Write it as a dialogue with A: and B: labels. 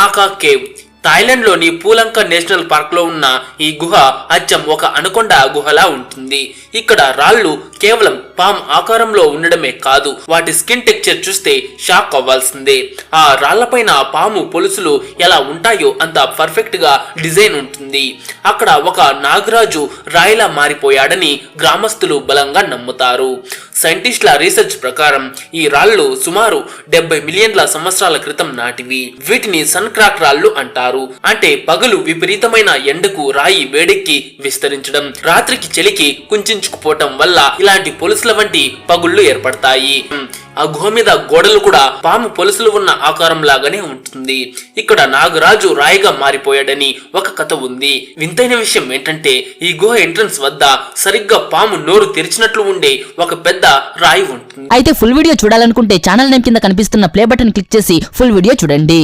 A: destaca que థాయిలాండ్లోని పూలంక national పార్క్లో ఉన్న ఈ గుహ అచ్చం ఒక అనుకొండ గుహలా ఉంటుంది. ఇక్కడ రాళ్ళు కేవలం పామ్ ఆకారంలో ఉండడమే కాదు వాటి స్కిన్ టెక్చర్ చూస్తే షాక్ అవ్వాల్సిందే. ఆ రాళ్ళపైన పాము పొలుసులు ఎలా ఉంటాయో అంత పర్ఫెక్ట్గా డిజైన్ ఉంటుంది. అక్కడ ఒక నాగరాజు రాయిలా మారిపోయాడని గ్రామస్తులు బలంగా నమ్ముతారు. సైంటిస్టుల రీసెర్చ్ ప్రకారం ఈ రాళ్ళు సుమారు డెబ్బై మిలియన్ల సంవత్సరాల క్రితం నాటివి. వీటిని సన్ క్రాక్ రాళ్ళు అంటారు. అంటే పగలు విపరీతమైన ఎండకు రాయి వేడెక్కి విస్తరించడం రాత్రికి చలికి కుంచుకుపోవటం వల్ల ఇలాంటి పొలుసుల వంటి పగుళ్ళు ఏర్పడతాయి. ఆ గుహ మీద గోడలు కూడా పాము పొలుసులు ఉన్న ఆకారం లాగానే ఉంటుంది. ఇక్కడ నాగరాజు రాయిగా మారిపోయాడని ఒక కథ ఉంది. వింతైన విషయం ఏంటంటే ఈ గుహ ఎంట్రన్స్ వద్ద సరిగ్గా పాము నోరు తెరిచినట్లు ఉండే ఒక పెద్ద రాయి ఉంటుంది.
B: అయితే ఫుల్ వీడియో చూడాలనుకుంటే ఛానల్ నేమ్ కింద కనిపిస్తున్న ప్లే బటన్ క్లిక్ చేసి ఫుల్ వీడియో చూడండి.